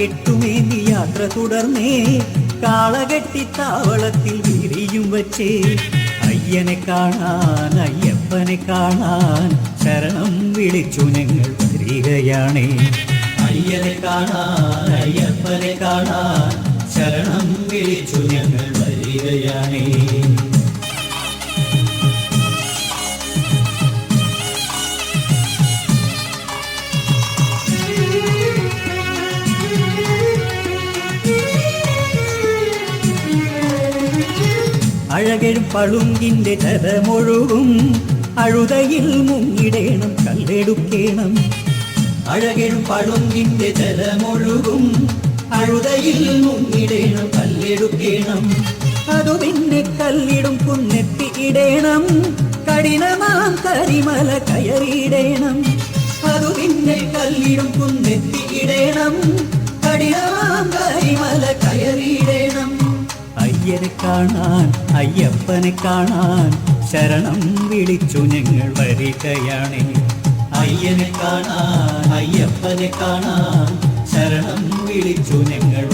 തലക്കെട്ടുമേന്തി യാത്ര തുടർന്നേ. കാളകെട്ടി താവളത്തിൽ വിരിയും വച്ചേ. അയ്യനെ കാണാൻ അയ്യപ്പനെ കാണാൻ ശരണം വിളിച്ചു ഞങ്ങൾ വരികയാണേ. അയ്യനെ കാണാൻ അയ്യപ്പനെ കാണാൻ ശരണം വിളിച്ചു ഞങ്ങൾ വരികയാണേ. അഴകഴും പളുങ്കിന്റെ ജലമൊഴുകും അഴുതയിൽ മുങ്ങിടേണം കല്ലെടുക്കേണം. അഴകഴും പളുങ്കിന്റെ ജലമൊഴുകും അഴുതയിൽ മുങ്ങിടേണം കല്ലെടുക്കേണം. അതു പിന്നെ കല്ലിടും കുന്നെത്തി ഇടേണം. കഠിനമാം കരിമല കയറിയിടേണം. അതു പിന്നെ കല്ലിടും കുന്നെത്തി ഇടേണം. കഠിനമാം കരിമല കയറിയിടേണം. അയ്യനെ കാണാൻ അയ്യപ്പനെ കാണാൻ ശരണം വിളിച്ചു ഞങ്ങൾ വരികയാണ്. അയ്യനെ കാണാൻ അയ്യപ്പനെ കാണാൻ ശരണം വിളിച്ചു ഞങ്ങൾ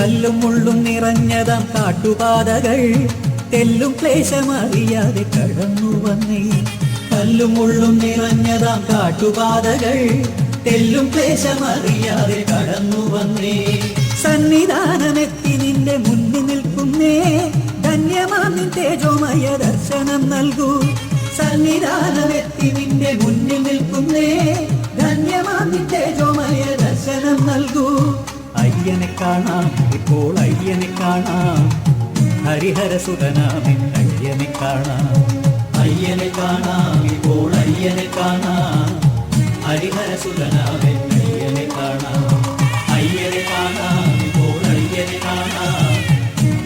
കല്ലും മുള്ളും നിറഞ്ഞതാം കാട്ടുപാതകൾ തെല്ലും ക്ലേശമറിയാതെ കടന്നു വന്നേ. കല്ലും മുള്ളും നിറഞ്ഞതാം കാട്ടുപാതകൾ തെല്ലും ക്ലേശമറിയാതെ കടന്നു വന്നേ. സന്നിധാനമെത്തി നിന്റെ മുന്നിൽ നിൽക്കുന്നേ. ധന്യമാം നിൻ തേജോമയ ദർശനം നൽകൂ. സന്നിധാനമെത്തി നിന്റെ മുന്നിൽ നിൽക്കുന്നേ അയ്യനെ കാണാം. ഇപ്പോൾ അയ്യനെ കാണാം. ഹരിഹര സുതനാമിൻ അയ്യനെ കാണാം. അയ്യനെ കാണാം. ഇപ്പോൾ അയ്യനെ കാണാം. ഹരിഹര സുതനാമിൻ അയ്യനെ കാണാം. അയ്യനെ കാണാം. ഇപ്പോൾ അയ്യനെ കാണാം.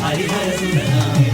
ഹരിഹര സുതനാമിൻ